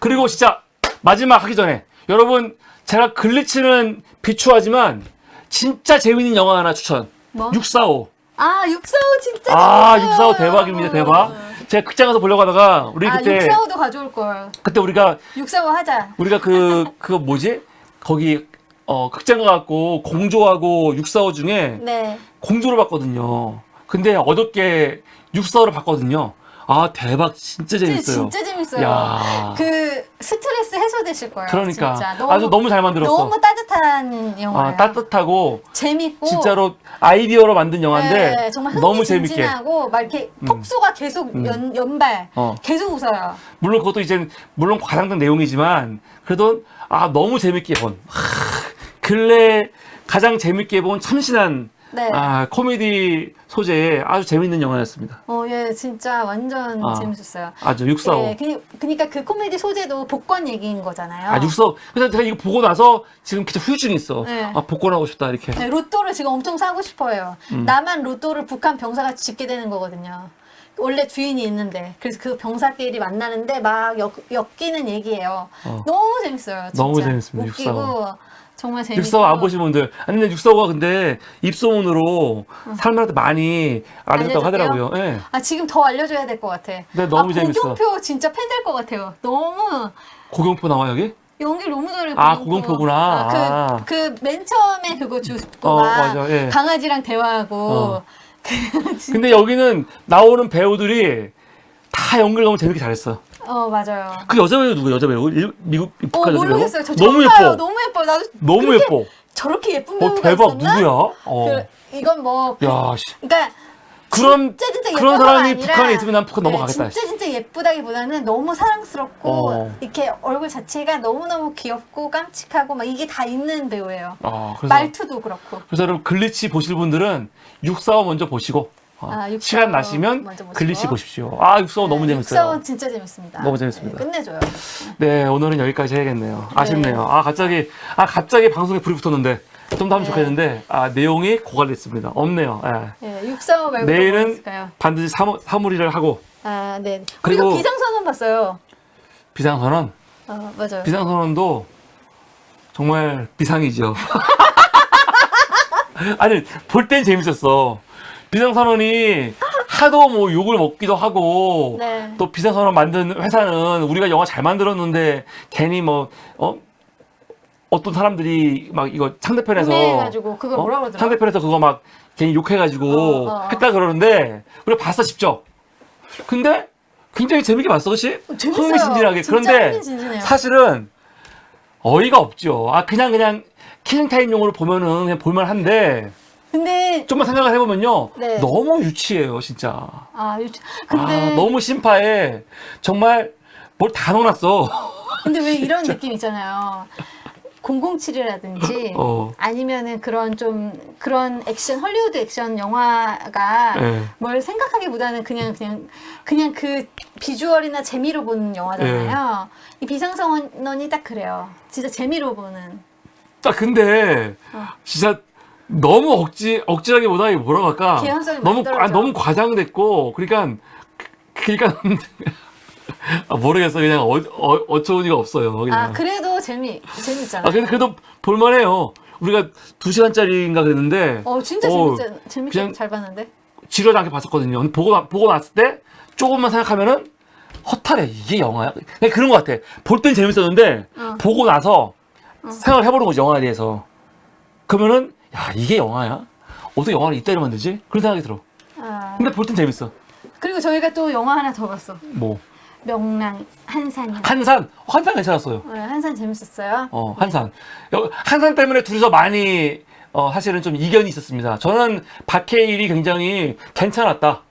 그리고 진짜 마지막 하기 전에 여러분 제가 글리치는 비추하지만 진짜 재밌는 영화 하나 추천. 뭐? 645. 아, 645 진짜 아, 재밌어요. 645 대박입니다. 대박. 제가 극장에서 보려고 하다가 우리 아, 그때 645도 가져올 걸. 그때 우리가 645 하자. 우리가 그 그거 뭐지? 거기 어 극장 가갖고 공조하고 645 중에 네. 공조를 봤거든요. 근데 어저께 645를 봤거든요. 아 대박 진짜 재밌어요. 진짜 재밌어요. 야. 그 스트레스 해소되실 거예요. 그러니까 진짜. 아주 너무 잘 만들었어. 너무 따뜻한 영화예요. 아, 따뜻하고 재밌고 진짜로 아이디어로 만든 영화인데 네, 정말 너무 재밌게. 흥미진진하고 막 이렇게 톡소가 계속 연, 연발 어. 계속 웃어요. 물론 그것도 이제 물론 과장된 내용이지만 그래도 아 너무 재밌게 본 하, 근래 가장 재밌게 본 참신한 네. 아 코미디 소재의 아주 재밌는 영화였습니다. 어, 예, 진짜 완전 아. 재밌었어요. 아주 645. 예, 그, 그러니까 그 코미디 소재도 복권 얘기인 거잖아요. 아 645. 그래서 제가 이거 보고 나서 지금 진짜 후유증이 있어. 네. 아 복권하고 싶다 이렇게. 네, 로또를 지금 엄청 사고 싶어요. 음. 나만 로또를 북한 병사가 집게 되는 거거든요. 원래 주인이 있는데 그래서 그 병사끼리 만나는데 막 엮, 엮이는 얘기예요. 어. 너무 재밌어요. 진짜. 너무 재밌습니다, 웃기고 645. 정말 재밌고. 645안 보신 분들. 아니 근데 645가 근데 입소문으로 사람들한테 많이 알려졌다고? 하더라고요. 예. 아 지금 더 알려줘야 될 것 같아. 네, 너무 아, 재밌어. 고경표 진짜 팬 될 것 같아요. 너무 고경표 나와 여기? 연기 너무 잘해. 아, 고경표구나. 아. 그그 맨 처음에 그거 주고 어, 맞아, 예. 강아지랑 대화하고. 어. 그 진- 근데 여기는 나오는 배우들이 다 연기를 너무 재밌게 잘했어. 어 맞아요. 그 여자 배우 누구 여자 배우? 일- 미국 어 북한 여자 배우? 모르겠어요. 저 너무 처음 봐요. 예뻐. 너무 예뻐. 나도 너무 그렇게 예뻐. 저렇게 예쁜 어 배우가 대박 있었나? 누구야? 어. 그, 이건 뭐 그- 야, 씨. 그러니까 그런 진짜 진짜 그런 예뻐서가 사람이 아니라 북한에 있으면 난 북한 네, 넘어가겠다. 진짜 진짜 예쁘다기보다는 너무 사랑스럽고 어. 이렇게 얼굴 자체가 너무 너무 귀엽고 깜찍하고 막 이게 다 있는 배우예요. 아, 그래서 말투도 그렇고. 그래서 여러분 글리치 보실 분들은 645 먼저 보시고 어, 아, 645 시간 나시면 먼저 보시고. 글리치 보십시오. 아, 645 너무 재밌어요. 육사원 진짜 재밌습니다. 너무 재밌습니다. 네, 끝내줘요. 네, 오늘은 여기까지 해야겠네요. 아쉽네요. 아, 갑자기 아, 갑자기 방송에 불이 붙었는데 좀 더 하면 네. 좋겠는데 아, 내용이 고갈됐습니다. 없네요. 예. 네, 육사원 말고 내일은 있을까요? 반드시 사무, 사무리를 하고 아, 네. 그리고- 그리고 비상선언 봤어요. 비상선언 어, 맞아요. 비상선언도 정말 비상이죠. 아니 볼 땐 재밌었어. 비상선언이 하도 뭐 욕을 먹기도 하고 네. 또 비상선언 만든 회사는 우리가 영화 잘 만들었는데 괜히 뭐 어? 어떤 사람들이 막 이거 상대편에서 해가지고 그걸 어? 뭐라 그러더라? 상대편에서 그거 막 괜히 욕해가지고 어, 어, 어. 했다 그러는데 우리가 봤어 직접. 근데 굉장히 재밌게 봤어, 그렇지? 재밌어요. 흥미진진하게. 진짜 그런데 흥미진진해요. 사실은 어이가 없죠. 아 그냥 그냥 킬링타임용으로 보면은 그냥 볼만한데 근데 좀만 생각을 해보면요, 네. 너무 유치해요, 진짜. 아, 유치- 근데 아 너무 심파해. 정말 뭘 다 넣어놨어. 근데 왜 이런 느낌 있잖아요. 007이라든지 어. 아니면은 그런 좀 그런 액션 헐리우드 액션 영화가 네. 뭘 생각하기보다는 그냥 그냥 그냥 그 비주얼이나 재미로 보는 영화잖아요. 네. 이 비상선언이 딱 그래요. 진짜 재미로 보는. 아 근데 어. 진짜 너무 억지 억지라기보다 이게 뭐라고 할까? 개연성이 너무 떨어져. 너무 과장됐고 그러니까 그러니까 아, 모르겠어 그냥 어, 어, 어처구니가 없어요. 그냥. 아 그래도 재미 재밌잖아요. 아, 근데 그래도 볼만해요. 우리가 두 시간짜리인가 그랬는데. 어 진짜 어, 재밌 재밌게 그냥- 잘 봤는데. 지루하지 않게 봤었거든요. 근데 보고 나, 보고 났을 때 조금만 생각하면은 허탈해. 이게 영화야? 그냥 그런 것 같아. 볼 땐 재밌었는데 어. 보고 나서 생각을 해보는 거지 영화에 대해서. 그러면은 야 이게 영화야? 어떻게 영화를 이따위로 만들지? 그런 생각이 들어. 아, 근데 볼 땐 재밌어. 그리고 저희가 또 영화 하나 더 봤어. 뭐? 명랑 한산이. 한산? 어, 한산 괜찮았어요. 네, 한산 재밌었어요. 어 한산. 여- 한산 때문에 둘이서 많이 어 사실은 좀 이견이 있었습니다. 저는 박해일이 굉장히 괜찮았다.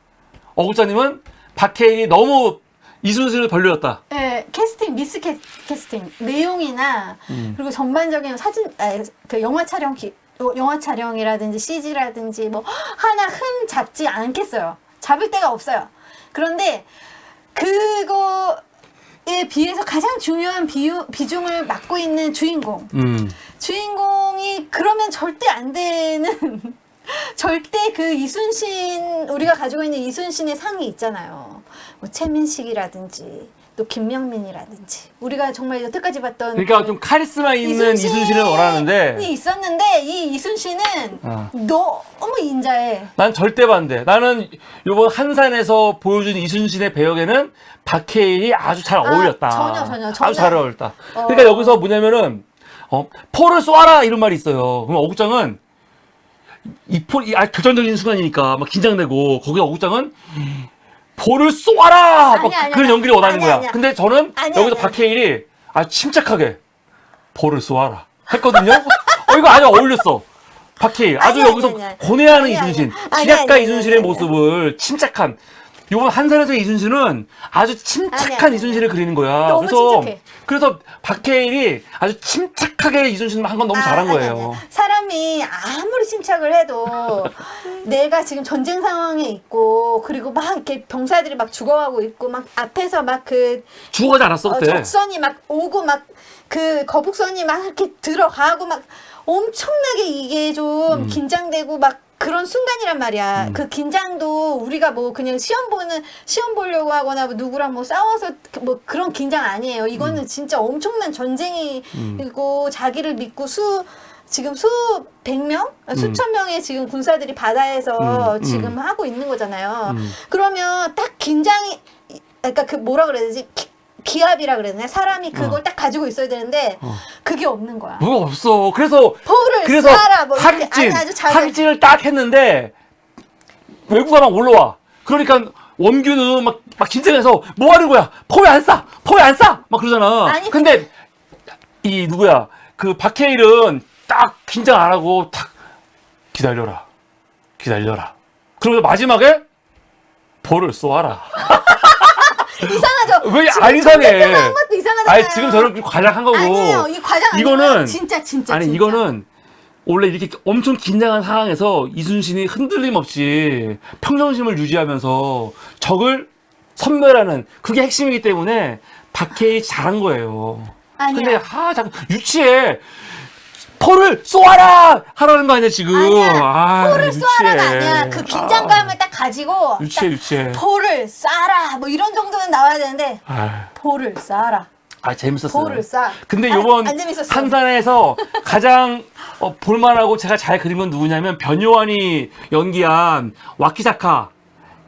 어국자님은 박해일이 너무 이순신을 벌려였다. 네, 캐스팅 미스 캐, 캐스팅. 내용이나 음. 그리고 전반적인 사진 아, 그 영화 촬영 기, 어, 영화 촬영이라든지 CG라든지 뭐 하나 흠 잡지 않겠어요. 잡을 데가 없어요. 그런데 그거에 비해서 가장 중요한 비유, 비중을 맡고 있는 주인공 음 주인공이 그러면 절대 안 되는 절대 그 이순신 우리가 가지고 있는 이순신의 상이 있잖아요. 뭐 최민식이라든지 또 김명민이라든지 우리가 정말 여태까지 봤던 그러니까 그좀 카리스마 있는 이순신이 이순신을 원하는데 있었는데 이 이순신은 어. 너무 인자해. 난 절대 반대. 나는 요번 한산에서 보여준 이순신의 배역에는 박해일이 아주 잘 어울렸다. 전혀, 전혀, 전혀. 아주 잘 어울렸다. 어. 그러니까 여기서 뭐냐면은 어, 포를 쏘아라 이런 말이 있어요. 그럼 어국장은 이 포, 이, 아, 결정적인 순간이니까 막 긴장되고 거기 어국장은 포를 쏘아라 막 아니야, 아니야. 그런 연기를 원하는 아니야, 거야. 아니야. 근데 저는 아니야, 여기서 아니야. 박해일이 아주 침착하게 포를 쏘아라 했거든요. 어, 이거 아주 어울렸어. 박해일 아주 아니야, 여기서 아니야, 아니야. 고뇌하는 아니야, 이순신, 아니야. 아니야, 지략가 아니야, 이순신의 아니야, 아니야. 모습을 침착한. 요번 한산에서 이순신은 아주 침착한 아니야, 아니야. 이순신을 그리는 거야. 너무 그래서 침착해. 그래서 박해일이 아주 침착하게 이순신 을 한 건 너무 아, 잘한 아니, 거예요. 아니야. 사람이 아무리 침착을 해도 내가 지금 전쟁 상황에 있고 그리고 막 이렇게 병사들이 막 죽어가고 있고 막 앞에서 막 그 죽어가지 않았어 그때. 적선이 막 오고 막 그 거북선이 막 이렇게 들어가고 막 엄청나게 이게 좀 음. 긴장되고 막 그런 순간이란 말이야. 그 긴장도 우리가 뭐 그냥 시험 보는 시험 보려고 하거나 뭐 누구랑 뭐 싸워서 그- 뭐 그런 긴장 아니에요. 이거는 음. 진짜 엄청난 전쟁이고 자기를 믿고 수 지금 수 백 명, 수천 명의 지금 군사들이 바다에서 음, 음. 지금 하고 있는 거잖아요. 음. 그러면 딱 긴장이 그러니까 그 뭐라 그래야 되지? 기, 기압이라 그래야 되나? 사람이 그걸 어. 딱 가지고 있어야 되는데 어. 그게 없는 거야. 뭐가 없어. 그래서 포를 그래서 쏴라 뭐 이렇게 하객진을 딱 했는데 외국가 막 올라와. 그러니까 원규는 막, 막 긴장해서 뭐 하는 거야? 포왜 안 쏴? 포왜 안 쏴? 막 그러잖아. 아니, 근데 이 누구야? 그 박해일은 딱 긴장 안 하고 딱 기다려라. 기다려라. 그러면서 마지막에 포를 쏘아라. 이상하죠. 왜 안 이상해? 한 것도 이상하잖아요. 아니 지금 저는 과장한 거고. 아니에요. 이 과장 아니에요. 이거는 진짜 진짜 아니 진짜. 이거는 원래 이렇게 엄청 긴장한 상황에서 이순신이 흔들림 없이 평정심을 유지하면서 적을 선멸하는 그게 핵심이기 때문에 박해이 잘한 거예요. 아니야. 근데 하 자꾸 유치해. 포를 쏘아라 하라는 거 아니야 지금. 아니야. 아, 포를. 쏘아라가 아니야. 그 긴장감을 딱 가지고 유치해 딱 유치해. 포를 쏴라 뭐 이런 정도는 나와야 되는데 아, 포를 쏴라. 아 재밌었어요. 포를 쏴. 근데 아, 요번 안 재밌었어. 한산에서 가장 어, 볼만하고 제가 잘 그린 건 누구냐면 변요한이 연기한 와키자카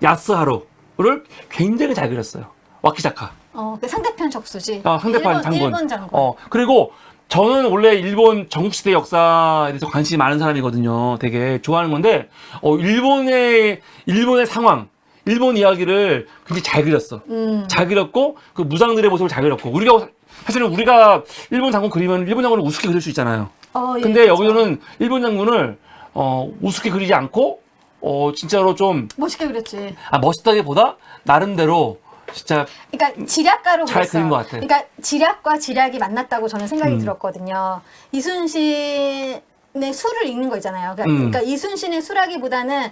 야스하루를 굉장히 잘 그렸어요. 와키자카. 어, 그 상대편 적수지. 아, 상대편 일본, 장군. 일본 장군. 어, 그리고 저는 원래 일본 전국시대 역사에 대해서 관심이 많은 사람이거든요. 되게 좋아하는 건데, 어, 일본의, 일본의 상황, 일본 이야기를 굉장히 잘 그렸어. 음. 잘 그렸고, 그 무장들의 모습을 잘 그렸고, 우리가, 사실은 우리가 일본 장군 그리면 일본 장군을 우습게 그릴 수 있잖아요. 어, 예, 근데 그렇죠. 여기서는 일본 장군을, 어, 우습게 그리지 않고, 어, 진짜로 좀, 멋있게 그렸지. 아, 멋있다기보다, 나름대로, 진짜, 그러니까 지략가로 잘. 그린 것 같아. 그러니까 지략과 지략이 만났다고 저는 생각이 음. 들었거든요. 이순신의 수를 읽는 거 있잖아요. 그러니까, 음. 그러니까 이순신의 수라기보다는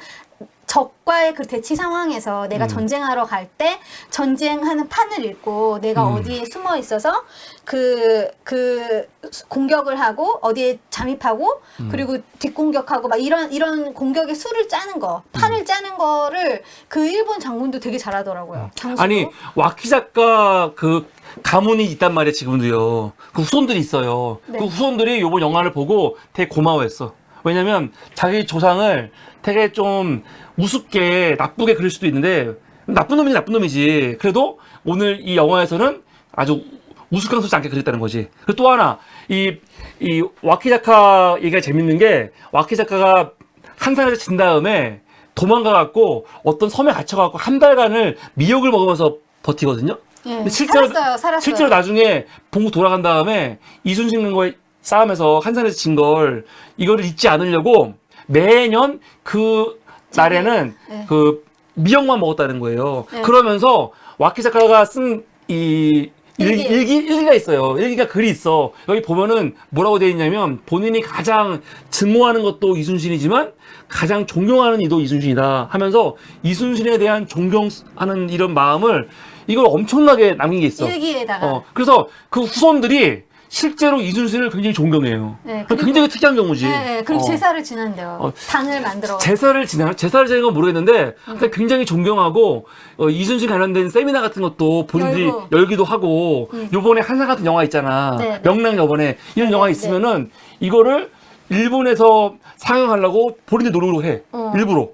적과의 그 대치 상황에서 내가 음. 전쟁하러 갈 때 전쟁하는 판을 읽고 내가 음. 어디에 숨어 있어서 그, 그 공격을 하고 어디에 잠입하고 음. 그리고 뒷공격하고 막 이런, 이런 공격의 수를 짜는 거, 음. 판을 짜는 거를 그 일본 장군도 되게 잘하더라고요. 장수도. 아니 와키 작가 그 가문이 있단 말이야 지금도요. 그 후손들이 있어요. 네. 그 후손들이 요번 영화를 보고 되게 고마워했어. 왜냐면 자기 조상을 되게 좀 우습게 나쁘게 그릴 수도 있는데 나쁜 놈이지 나쁜 놈이지. 그래도 오늘 이 영화에서는 아주 우스꽝스럽지 않게 그렸다는 거지. 그리고 또 하나 이 이 와키 작가 얘기가 재밌는 게 와키 작가가 한산에서 진 다음에 도망가 갖고 어떤 섬에 갇혀 갖고 한 달간을 미역을 먹으면서 버티거든요. 예, 실제로 살았어요, 살았어요. 실제로 나중에 봉구 돌아간 다음에 이순신과의 싸움에서 한산에서 진 걸 이거를 잊지 않으려고 매년 그 날에는 네. 그 미역만 먹었다는 거예요. 네. 그러면서 와키 작가가 쓴이 일기, 일기. 일기, 일기가 있어요. 일기가 글이 있어. 여기 보면은 뭐라고 되어 있냐면 본인이 가장 증오하는 것도 이순신이지만 가장 존경하는 이도 이순신이다 하면서 이순신에 대한 존경하는 이런 마음을 이걸 엄청나게 남긴 게 있어. 일기에다가 어, 그래서 그 후손들이 실제로 이순신을 굉장히 존경해요. 네, 그리고- 굉장히 특이한 경우지. 네, 네. 그리고 어. 제사를 지낸대요. 어, 단을 만들어. 제사를 지내요? 제사를 지내는 건 모르겠는데 근데 굉장히 존경하고 어, 이순신 관련된 세미나 같은 것도 본인들이 열고. 열기도 하고 요번에 한상 같은 영화 있잖아 네, 네. 명랑 요번에 이런 네, 영화 네, 있으면은 이거를 일본에서 상영하려고 본인들 노력을 해 어. 일부러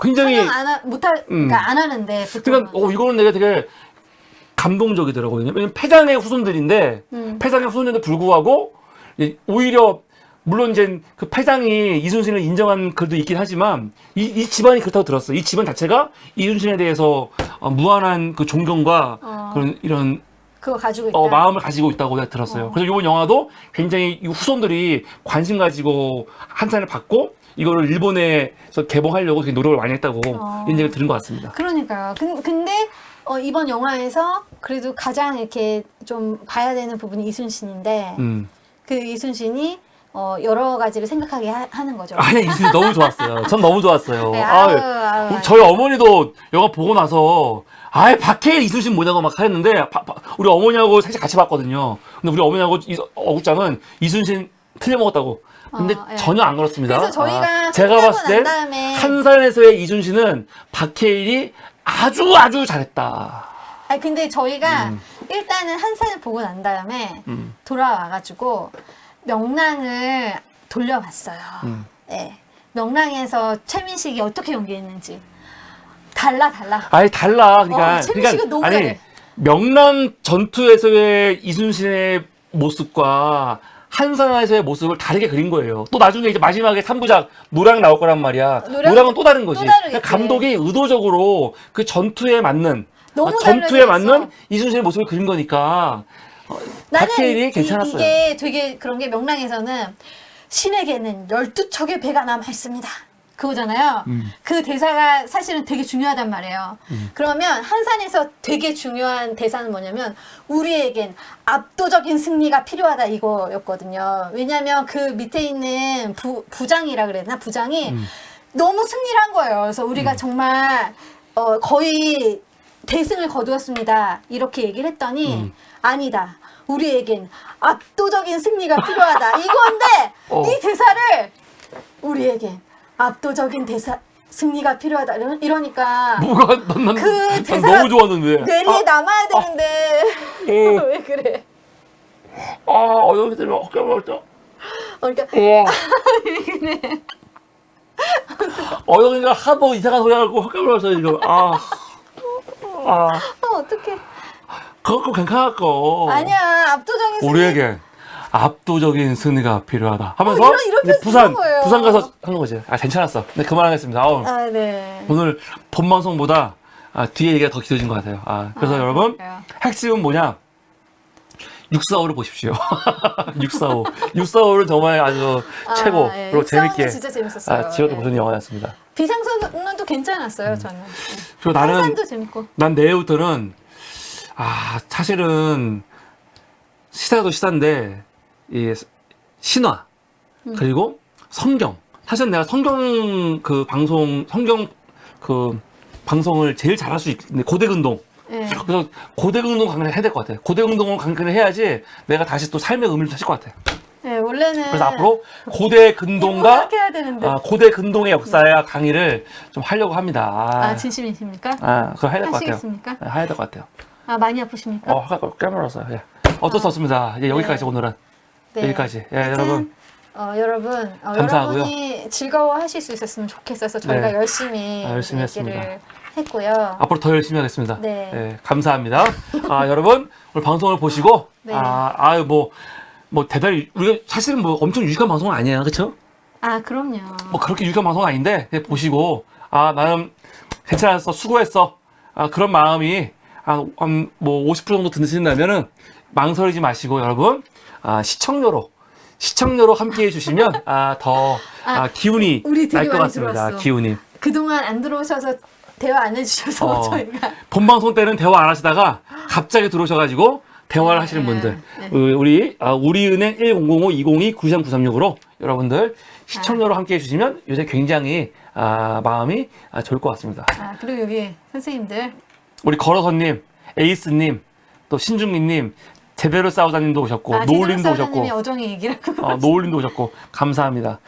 굉장히 상영 안 하, 못하, 그러니까 안 하는데 보통. 그러니까 어, 이거는 내가 되게 감동적이더라고요. 왜냐면 패장의 후손들인데 음. 패장의 후손인데 불구하고 이- 오히려 물론 이제 그 패장이 이순신을 인정한 글도 있긴 하지만 이, 이 집안이 그렇다고 들었어. 이 집안 자체가 이순신에 대해서 어, 무한한 그 존경과 어. 그런 이런 그거 가지고 있다. 어, 마음을 가지고 있다고 내가 들었어요. 그래서 이번 영화도 굉장히 이 후손들이 관심 가지고 한산을 받고 이거를 일본에서 개봉하려고 되게 노력을 많이 했다고 어. 얘기를 들은 것 같습니다. 그러니까요. 근, 근데 어, 이번 영화에서 그래도 가장 이렇게 좀 봐야 되는 부분이 이순신인데 음. 그 이순신이 어, 여러 가지를 생각하게 하, 는 거죠. 아니 이순신 너무 좋았어요. 전 너무 좋았어요. 네, 아유, 아유, 아유, 아유. 저희 어머니도 영화 보고 나서 아예 박해일 이순신 뭐냐고 막 하였는데 바- 바- 우리 어머니하고 셋이 같이 봤거든요. 근데 우리 어머니하고 이- 어국장은 이순신 틀려 먹었다고. 근데 어, 예. 전혀 안 그렇습니다. 그래서 저희가 아, 제가 봤을 때난 다음에 한산에서의 이순신은 박해일이 아주 아주 잘했다. 아니 근데 저희가 일단은 한 산을 보고 난 다음에 음. 돌아와가지고 명랑을 돌려봤어요. 음. 예. 명랑에서 최민식이 어떻게 연기했는지 달라 달라. 아니 달라. 그러니까, 어, 최민식은 그러니까 너무 아니 잘해. 명랑 전투에서의 이순신의 모습과 한산에서의 모습을 다르게 그린 거예요. 또 나중에 이제 마지막에 3부작 노랑 나올 거란 말이야. 노랑- 노랑, 은 또 다른 거지. 또. 그러니까 감독이 의도적으로 그 전투에 맞는 아, 전투에 맞는. 이순신의 모습을 그린 거니까 나는 박해일이 이- 괜찮았어요. 이게 되게 그런 게 명랑에서는 신에게는 열두 척의 배가 남아 있습니다. 그거잖아요. 음. 그 대사가 사실은 되게 중요하단 말이에요. 그러면 한산에서 되게 중요한 대사는 뭐냐면 우리에겐 압도적인 승리가 필요하다 이거였거든요. 왜냐하면 그 밑에 있는 부, 부장이라 그래야 되나 부장이 음. 너무 승리를 한 거예요. 그래서 우리가 정말 어, 거의 대승을 거두었습니다. 이렇게 얘기를 했더니 음. 아니다. 우리에겐 압도적인 승리가 필요하다. 이건데 어. 이 대사를 우리에겐 압도적인 대사 승리가 필요하다. 이러- 이러니까 뭐가 난, 난, 그 난 대사가 너무 좋았는데. 뇌리에 남아야 되는데 어. 왜 그래? 아, 어려운 때문에 어깨가 멀었죠. 어, 그러니까 와. 어영이가 하도 이상한 소리 하고 헛개 불었어 지금. 아, 아, 어, 어떡해. 그거 괜찮았고. 아니야 압도적인 승리. 우리에게 압도적인 승리가 필요하다. 하면서 어, 이런- 이제 부산 쓰는 거예요. 부산 가서 하는 거지. 아 괜찮았어. 네 그만하겠습니다. 아우, 아 네. 오늘 본 방송보다 아, 뒤에 얘기가 더 길어진 것 같아요. 아, 그래서 아, 여러분 그래요. 핵심은 뭐냐? 645를 보십시오. 645. 645를 정말 아주 아, 최고 예. 그리고 645는 재밌게 진짜 재밌었어요. 아, 즐겁게 예. 보는 영화였습니다. 비상선도 괜찮았어요 저는. 그리고 나는 재밌고. 난 내일부터는 아 사실은 시사도 시사인데 이 신화 음. 그리고 성경 사실 내가 성경 그 방송 성경 그 방송을 제일 잘할 수 있는데 고대근동 예. 그래서 고대근동 강의를 해야 될 것 같아 고대근동을 강의를 해야지 내가 다시 또 삶의 의미를 찾을 것 같아 예, 원래는 그래서 앞으로 고대 근동과 해야 되는데. 아, 고대 근동의 역사야 강의를 좀 하려고 합니다 아, 진심이십니까? 아, 그거 해야 될 것 같아요 하시겠습니까? 네, 해야 될 것 같아요 아 많이 아프십니까? 어, 깨물었어요. 예. 어쩔 수 없습니다. 이제 여기까지 네. 오늘은 네. 여기까지. 예, 하여튼, 여러분. 어, 여러분, 어, 감사하고요. 여러분이 즐거워하실 수 있었으면 좋겠어서 저희가 네. 열심히, 아, 열심히 얘기를 했습니다. 했고요. 앞으로 더 열심히 하겠습니다. 네. 예, 감사합니다. 아, 여러분 오늘 방송을 보시고 네. 아, 아유 뭐. 뭐 대단히 우리가 사실은 뭐 엄청 유익한 방송은 아니에요, 그렇죠? 아 그럼요. 뭐 그렇게 유익한 방송은 아닌데 그냥 보시고 아 나는 괜찮았어, 수고했어. 아 그런 마음이 한뭐 50% 정도 드신다면은 망설이지 마시고 여러분 아 시청료로 시청료로 함께 해주시면 아 더 아, 아, 기운이 우리 되게 날 것 많이 같습니다. 들어왔어. 기운이. 그동안 안 들어오셔서 대화 안 해주셔서 어. 저희가 본 방송 때는 대화 안 하시다가 갑자기 들어오셔가지고 대화를 네, 하시는 분들 네. 우리 우리, 아, 우리은행 1005-202-9396으로 여러분들 시청료로 함께 해주시면 요새 굉장히 아, 마음이 아, 좋을 것 같습니다. 아 그리고 여기 선생님들 우리 걸어서님, 에이스님, 또 신중민님 제대로 싸우자님도 오셨고 아, 노을님도 오셨고 어정의 얘기라고. 어, 노을님도 오셨고 감사합니다.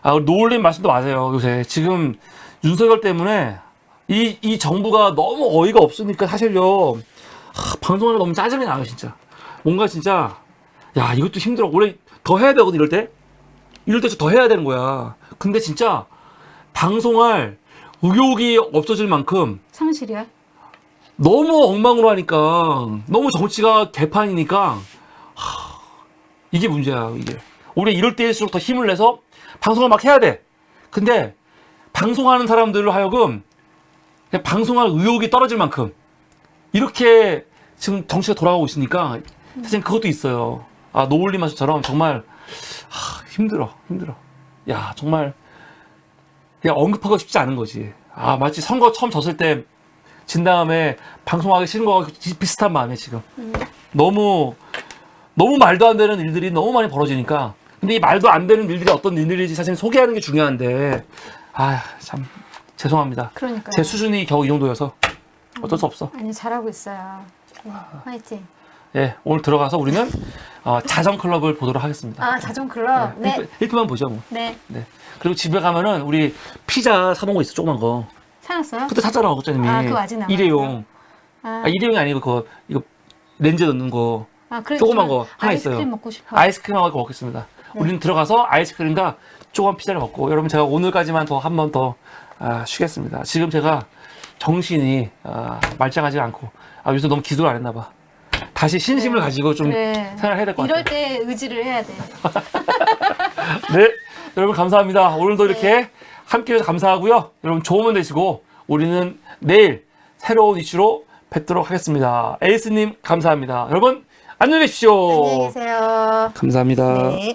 아 노을님 말씀도 맞아요. 요새 지금 윤석열 때문에 이, 이 정부가 너무 어이가 없으니까 사실요 하, 방송하기 너무 짜증이 나요 진짜. 뭔가 진짜 야 이것도 힘들어. 원래 더 해야 되거든 이럴 때. 이럴 때 더 해야 되는 거야. 근데 진짜 방송할 의욕이 없어질 만큼 상실이야? 너무 엉망으로 하니까 너무 정치가 개판이니까 하, 이게 문제야 이게. 우리 이럴 때일수록 더 힘을 내서 방송을 막 해야 돼. 근데 방송하는 사람들로 하여금 그냥 방송할 의욕이 떨어질 만큼 이렇게 지금 정치가 돌아가고 있으니까 사실 그것도 있어요. 아 노을님 말씀처럼 정말 하, 힘들어 힘들어. 야 정말 그냥 언급하고 싶지 않은 거지. 아 마치 선거 처음 졌을 때 진 다음에 방송하기 싫은 비- 비슷한 마음이야 지금 너무 너무 말도 안 되는 일들이 너무 많이 벌어지니까 근데 이 말도 안 되는 일들이 어떤 일들인지 사실 소개하는 게 중요한데 아 참 죄송합니다 그러니까요. 제 수준이 겨우 이 정도여서 어쩔 수 없어 아니 잘하고 있어요. 네, 화이팅. 예 오늘 들어가서 우리는 어, 자정 클럽을 보도록 하겠습니다 아 자전 클럽. 네. 1분만 보죠 뭐 네. 네. 그리고 집에 가면은 우리 피자 사놓은 거 있어 조그만 거 사놨어요? 그때 샀잖아 국장님이 아, 그거 아직 남았어요? 일회용 아, 아, 일회용이 아니고 그거 이거 렌즈 넣는 거 아 그래. 조그만 저거 하나 아이스크림 있어요. 먹고 싶어. 아이스크림하고 먹겠습니다. 우리는 들어가서 아이스크림과 조그만 피자를 먹고 여러분 제가 오늘까지만 더 한 번 더 아, 쉬겠습니다. 지금 제가 정신이 아, 말짱하지 않고 아, 요새 너무 기도를 안 했나 봐. 다시 신심을 그래. 가지고 좀 그래. 생각을 해야 될것 이럴 같아요. 때 의지를 해야 돼. 네, 여러분 감사합니다. 오늘도 네. 이렇게 함께 해서 감사하고요. 여러분 좋은 밤 되시고 우리는 내일 새로운 이슈로 뵙도록 하겠습니다. 에이스님 감사합니다. 여러분 안녕히 계십시오. 안녕히 계세요. 감사합니다. 네.